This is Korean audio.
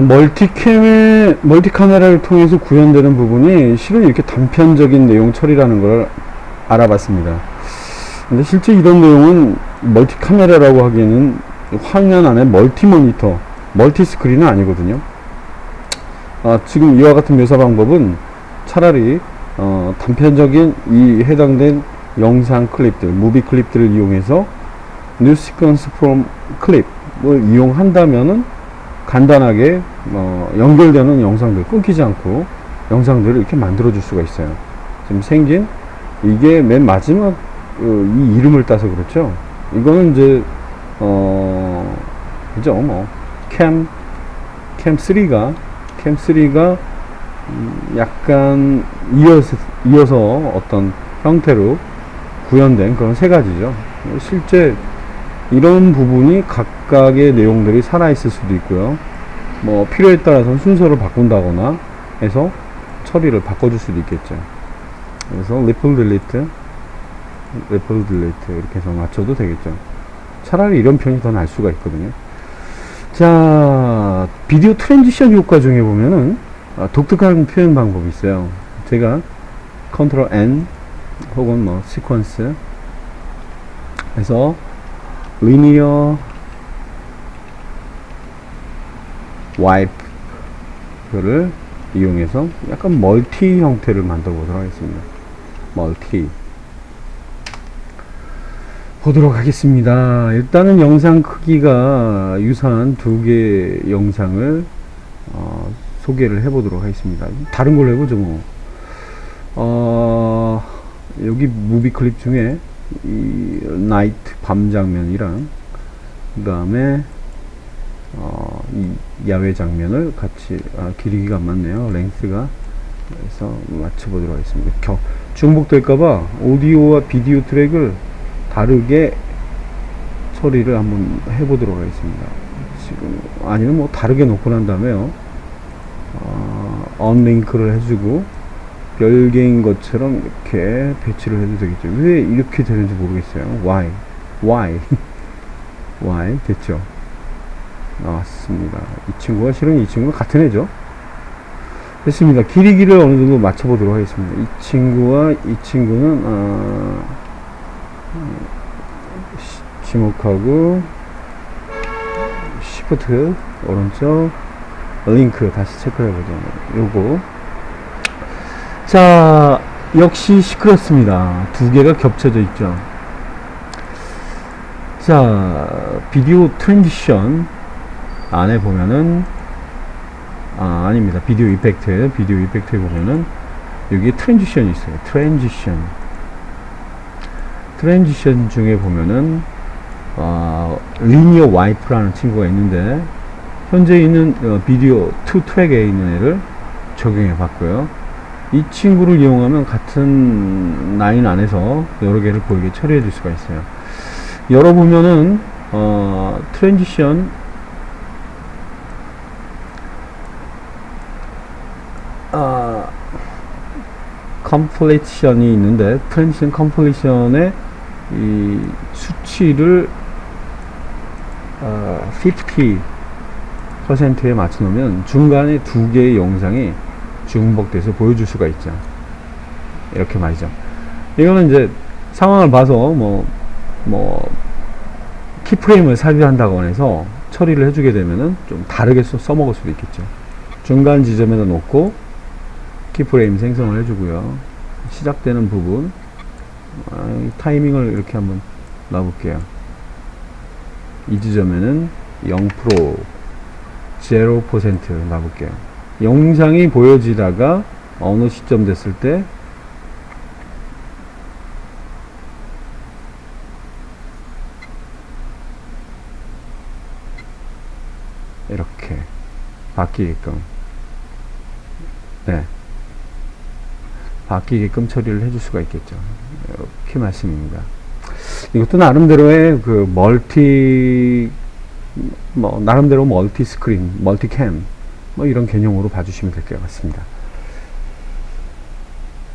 어, 멀티캠의 멀티 카메라를 통해서 구현되는 부분이 실은 이렇게 단편적인 내용 처리라는 걸 알아봤습니다. 근데 실제 이런 내용은 멀티 카메라라고 하기에는 화면 안에 멀티 모니터, 멀티 스크린은 아니거든요. 아, 지금 이와 같은 묘사 방법은 차라리 어, 단편적인 이 해당된 영상 클립들, 무비 클립들을 이용해서 new sequence from clip을 이용한다면은 간단하게 어, 연결되는 영상들 끊기지 않고 영상들을 이렇게 만들어 줄 수가 있어요. 지금 생긴 이게 맨 마지막 어, 이 이름을 따서 그렇죠. 이거는 이제 어 그죠 뭐캠 캠 3가 캠 3가 음, 약간 이어서 이어서 어떤 형태로 구현된 그런 세 가지죠. 실제 이런 부분이 각각의 내용들이 살아있을 수도 있고요. 뭐 필요에 따라서 순서를 바꾼다거나 해서 처리를 바꿔줄 수도 있겠죠. 그래서 리플 딜리트, 리플 딜리트 이렇게 해서 맞춰도 되겠죠. 차라리 이런 편이 더 나을 수가 있거든요. 자, 비디오 트랜지션 효과 중에 보면은 아, 독특한 표현 방법이 있어요. 제가 컨트롤 N 혹은 뭐 시퀀스 해서 리니어 와이프를 이용해서 약간 멀티 형태를 만들어 보도록 하겠습니다. 멀티 보도록 하겠습니다. 일단은 영상 크기가 유사한 두 개의 영상을 어, 소개를 해보도록 하겠습니다. 다른 걸로 해보죠 뭐. 어, 여기 무비 클립 중에 이 나이트 밤 장면이랑 그 다음에 어, 이 야외 장면을 같이 아, 길이가 안 맞네요 랭스가 그래서 맞춰보도록 하겠습니다 겨, 중복될까봐 오디오와 비디오 트랙을 다르게 처리를 한번 해보도록 하겠습니다 지금 아니면 뭐 다르게 놓고 난 다음에요 어, 언링크를 해주고 별개인 것처럼 이렇게 배치를 해도 되겠죠. 왜 이렇게 되는지 모르겠어요. Why? Why? Why? 됐죠. 나왔습니다. 이 친구가 실은 이 친구가 같은 애죠. 됐습니다. 길이기를 어느 정도 맞춰보도록 하겠습니다. 이 친구와 이 친구는 어, 시- 지목하고 시프트 오른쪽 링크 다시 체크해 보죠. 요거 자, 역시 시끄럽습니다. 두 개가 겹쳐져 있죠. 자, 비디오 트랜지션 안에 보면은, 아, 아닙니다. 비디오 이펙트, 비디오 이펙트에 보면은, 여기에 트랜지션이 있어요. 트랜지션. 트랜지션 중에 보면은, 어, 리니어 와이프라는 친구가 있는데, 현재 있는 어, 비디오 2 트랙에 있는 애를 적용해 봤고요. 이 친구를 이용하면 같은 라인 안에서 여러 개를 보이게 처리해 줄 수가 있어요. 열어보면은, 어, 트랜지션, 컴플리션이 있는데, 트랜지션 컴플리션의 이 수치를, 어, 50%에 맞춰 놓으면 중간에 두 개의 영상이 중복돼서 보여줄 수가 있죠. 이렇게 말이죠. 이거는 이제 상황을 봐서 뭐, 뭐, 키프레임을 삽입한다거나 해서 처리를 해주게 되면은 좀 다르게 써, 써먹을 수도 있겠죠. 중간 지점에다 놓고 키프레임 생성을 해주고요. 시작되는 부분, 아, 이 타이밍을 이렇게 한번 놔볼게요. 이 지점에는 0% 0% 놔볼게요. 영상이 보여지다가 어느 시점 됐을 때 이렇게 바뀌게끔 네 바뀌게끔 처리를 해줄 수가 있겠죠. 이렇게 말씀입니다. 이것도 나름대로의 그 멀티 뭐 나름대로 멀티 스크린 멀티 캠 뭐 이런 개념으로 봐주시면 될 것 같습니다